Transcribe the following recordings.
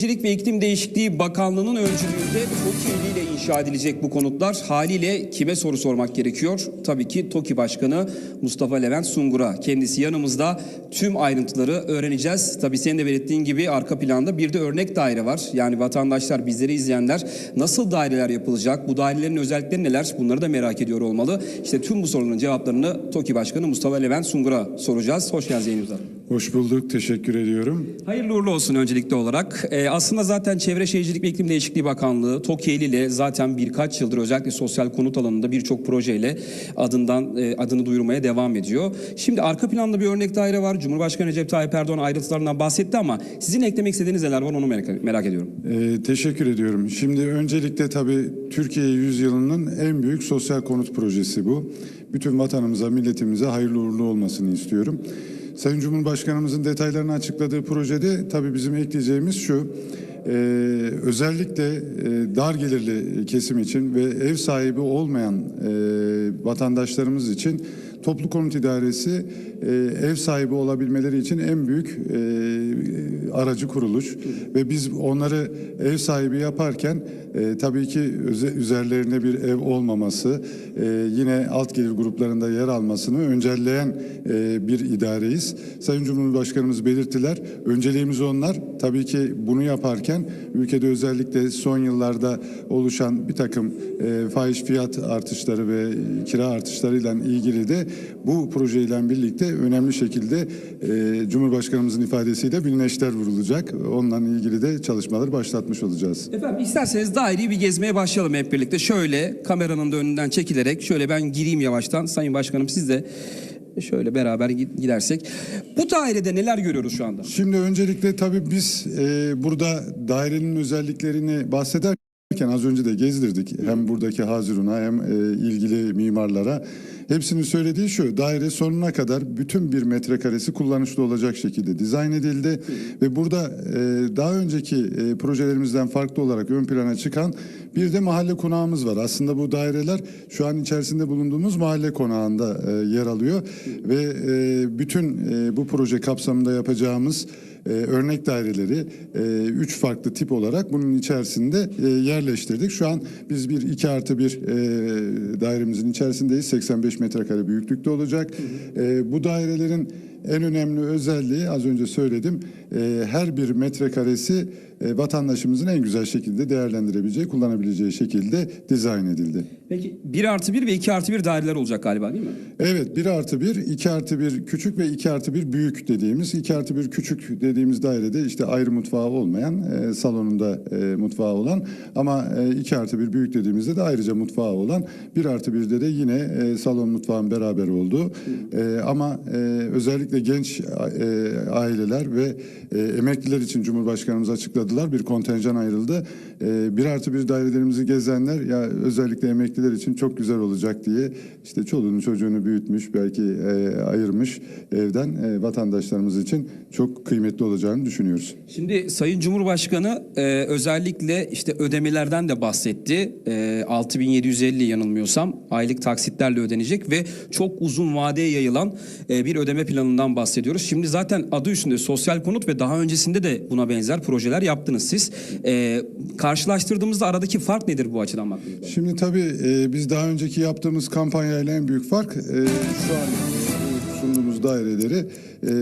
Şehircilik ve İklim Değişikliği Bakanlığı'nın öncülüğünde TOKİ ile inşa edilecek bu konutlar haliyle kime soru sormak gerekiyor? Tabii ki TOKİ Başkanı Mustafa Levent Sungur'a. Kendisi yanımızda tüm ayrıntıları öğreneceğiz. Tabii senin de belirttiğin gibi arka planda bir de örnek daire var. Yani vatandaşlar, bizleri izleyenler nasıl daireler yapılacak? Bu dairelerin özellikleri neler? Bunları da merak ediyor olmalı. İşte tüm bu soruların cevaplarını TOKİ Başkanı Mustafa Levent Sungur'a soracağız. Hoş geldiniz yayınımıza. Hoş bulduk, teşekkür ediyorum. Hayırlı uğurlu olsun öncelikli olarak. Ee, aslında zaten Çevre Şehircilik ve İklim Değişikliği Bakanlığı TOKİ ile zaten birkaç yıldır özellikle sosyal konut alanında birçok projeyle adından e, adını duyurmaya devam ediyor. Şimdi arka planda bir örnek daire var. Cumhurbaşkanı Recep Tayyip Erdoğan ayrıntılarından bahsetti ama sizin eklemek istediğiniz neler var onu merak, merak ediyorum. Ee, teşekkür ediyorum. Şimdi öncelikle tabii Türkiye yüzyılının en büyük sosyal konut projesi bu. Bütün vatanımıza, milletimize hayırlı uğurlu olmasını istiyorum. Sayın Cumhurbaşkanımızın detaylarını açıkladığı projede tabii bizim ekleyeceğimiz şu. e, özellikle e, dar gelirli kesim için ve ev sahibi olmayan e, vatandaşlarımız için Toplu Konut İdaresi e, ev sahibi olabilmeleri için en büyük e, aracı kuruluş ve biz onları ev sahibi yaparken e, tabii ki üzerlerine bir ev olmaması e, yine alt gelir gruplarında yer almasını öncelleyen e, bir idareyiz. Sayın Cumhurbaşkanımız belirttiler. Önceliğimiz onlar. Tabii ki bunu yaparken ülkede özellikle son yıllarda oluşan bir takım e, fahiş fiyat artışları ve kira artışlarıyla ilgili de bu projeyle birlikte önemli şekilde e, Cumhurbaşkanımızın ifadesiyle bir neşter vurulacak. Onunla ilgili de çalışmaları başlatmış olacağız. Efendim isterseniz daireyi bir gezmeye başlayalım hep birlikte. Şöyle kameranın da önünden çekilerek şöyle ben gireyim yavaştan. Sayın Başkanım siz de şöyle beraber gi- gidersek. Bu dairede neler görüyoruz şu anda? Şimdi öncelikle tabii biz e, burada dairenin özelliklerini bahsederken az önce de gezdirdik. Hem buradaki Hazirun'a hem e, ilgili mimarlara. Hepsinin söylediği şu daire sonuna kadar bütün bir metrekaresi kullanışlı olacak şekilde dizayn edildi. Ve burada e, daha önceki e, projelerimizden farklı olarak ön plana çıkan bir de mahalle konağımız var. Aslında bu daireler şu an içerisinde bulunduğumuz mahalle konağında e, yer alıyor. Ve e, bütün e, bu proje kapsamında yapacağımız e, örnek daireleri e, üç farklı tip olarak bunun içerisinde e, yerleştirdik. Şu an biz bir 2 artı bir e, dairemizin içerisindeyiz. 85 metrekare büyüklükte olacak. E, bu dairelerin en önemli özelliği az önce söyledim. e, her bir metrekaresi e, vatandaşımızın en güzel şekilde değerlendirebileceği, kullanabileceği şekilde dizayn edildi. Peki 1 artı 1 ve 2 artı 1 daireler olacak galiba değil mi? Evet 1 artı 1, 2 artı 1 küçük ve 2 artı 1 büyük dediğimiz 2 artı 1 küçük dediğimiz dairede işte ayrı mutfağı olmayan e, salonunda e, mutfağı olan ama e, 2 artı 1 büyük dediğimizde de ayrıca mutfağı olan 1 artı 1'de de yine e, salon mutfağın beraber olduğu e, ama e, özellikle genç e, aileler ve e, emekliler için Cumhurbaşkanımız açıkladılar bir kontenjan ayrıldı. E, 1 artı 1 dairelerimizi gezenler ya özellikle emekliler için çok güzel olacak diye işte çoluğunu çocuğunu büyütmüş belki ayırmış evden vatandaşlarımız için çok kıymetli olacağını düşünüyoruz. Şimdi Sayın Cumhurbaşkanı özellikle işte ödemelerden de bahsetti. E, 6750 yanılmıyorsam aylık taksitlerle ödenecek ve çok uzun vadeye yayılan e, bir ödeme planından bahsediyoruz. Şimdi zaten adı üstünde sosyal konut ve daha öncesinde de buna benzer projeler yaptınız siz. E, karşılaştırdığımızda aradaki fark nedir bu açıdan baktığınızda? Şimdi tabii e, biz daha önceki yaptığımız kampanyayla en büyük fark şu an daireleri e,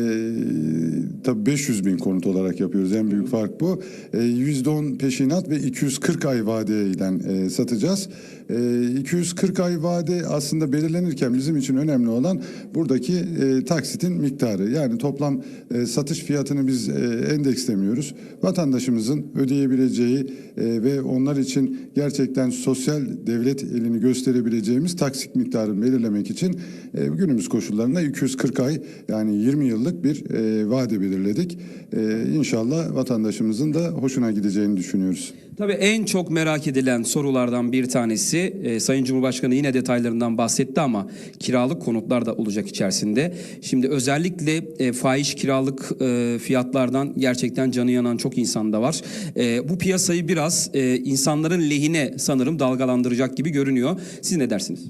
tabii 500 bin konut olarak yapıyoruz. En büyük fark bu. E, %10 peşinat ve 240 ay vadeyle e, satacağız. E, 240 ay vade aslında belirlenirken bizim için önemli olan buradaki e, taksitin miktarı. Yani toplam e, satış fiyatını biz e, endekslemiyoruz. Vatandaşımızın ödeyebileceği ve onlar için gerçekten sosyal devlet elini gösterebileceğimiz taksit miktarını belirlemek için günümüz koşullarında 240 ay yani 20 yıllık bir vade belirledik. E, inşallah vatandaşımızın da hoşuna gideceğini düşünüyoruz. Tabii en çok merak edilen sorulardan bir tanesi e, Sayın Cumhurbaşkanı yine detaylarından bahsetti ama kiralık konutlar da olacak içerisinde. Şimdi özellikle e, fahiş kiralık e, fiyatlardan gerçekten canı yanan çok insan da var. E, bu piyasayı biraz e, insanların lehine sanırım dalgalandıracak gibi görünüyor. Siz ne dersiniz?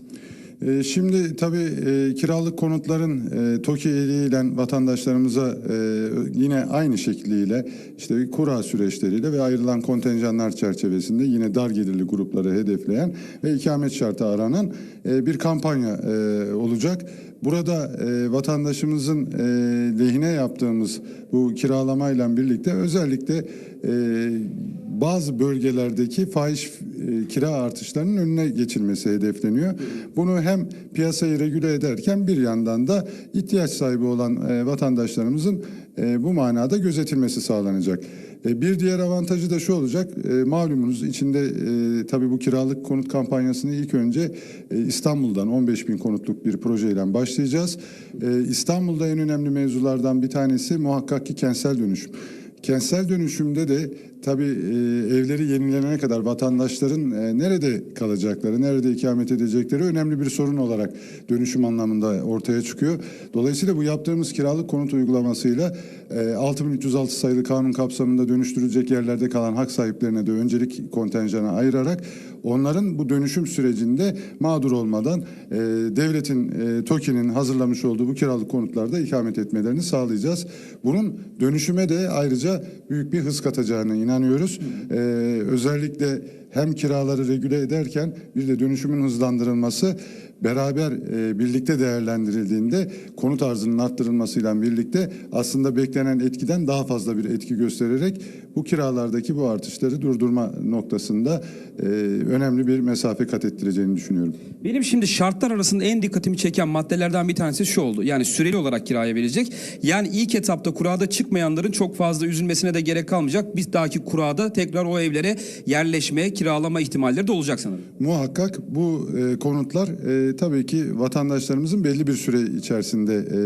E, Şimdi tabii e, kiralık konutların e, TOKİ eliyle vatandaşlarımıza e, yine aynı şekliyle işte kura süreçleriyle ve ayrılan kontenjanlar çerçevesinde yine dar gelirli grupları hedefleyen ve ikamet şartı aranan bir kampanya olacak. Burada e, vatandaşımızın e, lehine yaptığımız bu kiralamayla birlikte özellikle e, bazı bölgelerdeki fahiş e, kira artışlarının önüne geçilmesi hedefleniyor. Bunu hem piyasayı regüle ederken bir yandan da ihtiyaç sahibi olan e, vatandaşlarımızın e, bu manada gözetilmesi sağlanacak. E, Bir diğer avantajı da şu olacak. E, malumunuz içinde e, tabii bu kiralık konut kampanyasını ilk önce İstanbul'dan 15 bin konutluk bir projeyle başlayacağız. İstanbul'da en önemli mevzulardan bir tanesi muhakkak ki kentsel dönüşüm. Kentsel dönüşümde de tabii e, evleri yenilenene kadar vatandaşların e, nerede kalacakları, nerede ikamet edecekleri önemli bir sorun olarak dönüşüm anlamında ortaya çıkıyor. Dolayısıyla bu yaptığımız kiralık konut uygulamasıyla e, 6306 sayılı kanun kapsamında dönüştürülecek yerlerde kalan hak sahiplerine de öncelik kontenjanı ayırarak onların bu dönüşüm sürecinde mağdur olmadan e, devletin, e, TOKİ'nin hazırlamış olduğu bu kiralık konutlarda ikamet etmelerini sağlayacağız. Bunun dönüşüme de ayrıca büyük bir hız katacağına inanıyoruz. E, özellikle hem kiraları regüle ederken bir de dönüşümün hızlandırılması beraber e, birlikte değerlendirildiğinde konut arzının arttırılmasıyla birlikte aslında beklenen etkiden daha fazla bir etki göstererek bu kiralardaki bu artışları durdurma noktasında e, önemli bir mesafe kat ettireceğini düşünüyorum. Benim şimdi şartlar arasında en dikkatimi çeken maddelerden bir tanesi şu oldu. Yani süreli olarak kiraya verilecek. Yani ilk etapta kurada çıkmayanların çok fazla üzülmesine de gerek kalmayacak. Bir dahaki kurada tekrar o evlere yerleşme, kiralama ihtimalleri de olacak sanırım. Muhakkak bu e, konutlar e, tabii ki vatandaşlarımızın belli bir süre içerisinde e,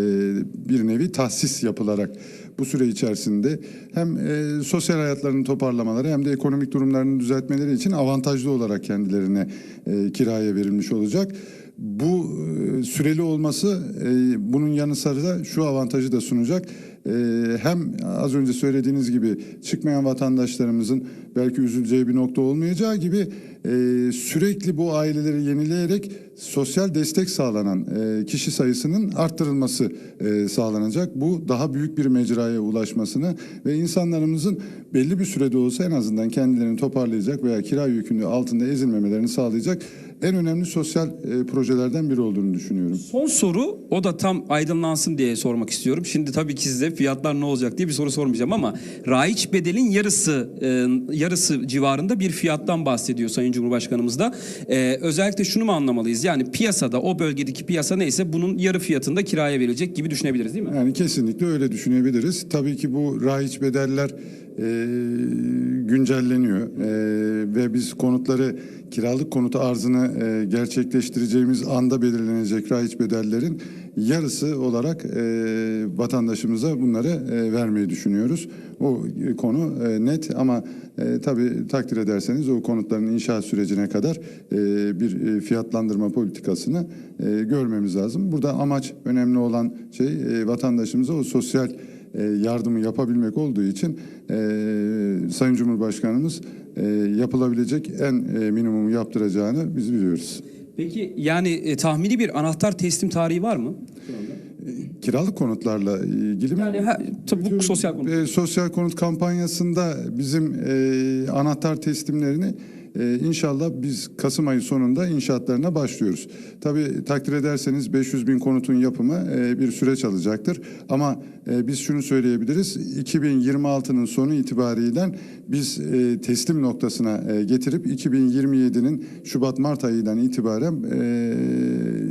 bir nevi tahsis yapılarak bu süre içerisinde hem e, sosyal hayatlarını toparlamaları hem de ekonomik durumlarını düzeltmeleri için avantajlı olarak kendilerine e, kiraya verilmiş olacak. Bu e, süreli olması e, bunun yanı sıra şu avantajı da sunacak. E, hem az önce söylediğiniz gibi çıkmayan vatandaşlarımızın belki üzüleceği bir nokta olmayacağı gibi e, sürekli bu aileleri yenileyerek sosyal destek sağlanan e, kişi sayısının arttırılması e, sağlanacak. Bu daha büyük bir mecraya ulaşmasını ve insanlarımızın belli bir sürede olsa en azından kendilerini toparlayacak veya kira yükünü altında ezilmemelerini sağlayacak en önemli sosyal e, projelerden biri olduğunu düşünüyorum. Son soru o da tam aydınlansın diye sormak istiyorum. Şimdi tabii ki size fiyatlar ne olacak diye bir soru sormayacağım ama raiç bedelin yarısı e, yarısı civarında bir fiyattan bahsediyor Sayın Cumhurbaşkanımız da. E, özellikle şunu mu anlamalıyız? Yani piyasada o bölgedeki piyasa neyse bunun yarı fiyatında kiraya verilecek gibi düşünebiliriz değil mi? Yani kesinlikle öyle düşünebiliriz. Tabii ki bu rahiç bedeller e, güncelleniyor E, ve biz konutları kiralık konut arzını e, gerçekleştireceğimiz anda belirlenecek rahiç bedellerin yarısı olarak e, vatandaşımıza bunları e, vermeyi düşünüyoruz. O e, konu e, net ama e, tabii takdir ederseniz o konutların inşaat sürecine kadar e, bir e, fiyatlandırma politikasını e, görmemiz lazım. Burada amaç önemli olan şey e, vatandaşımıza o sosyal yardımı yapabilmek olduğu için e, Sayın Cumhurbaşkanımız e, yapılabilecek en e, minimumu yaptıracağını biz biliyoruz. Peki yani e, tahmini bir anahtar teslim tarihi var mı? Kiralık konutlarla ilgili mi? Yani ha, tabii bu sosyal konu. E, sosyal konut kampanyasında bizim e, anahtar teslimlerini e, inşallah biz Kasım ayı sonunda inşaatlarına başlıyoruz. Tabii takdir ederseniz 500 bin konutun yapımı e, bir süreç alacaktır. Ama e, biz şunu söyleyebiliriz. 2026'nın sonu itibariyle biz e, teslim noktasına e, getirip 2027'nin Şubat-Mart ayından itibaren e,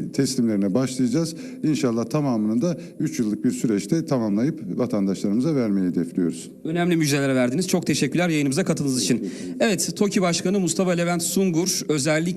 teslimlerine başlayacağız. İnşallah tamamını da 3 yıllık bir süreçte tamamlayıp vatandaşlarımıza vermeyi hedefliyoruz. Önemli müjdeler verdiniz. Çok teşekkürler yayınımıza katıldığınız için. Evet, TOKİ Başkanı Mustafa Levent Sungur özellikle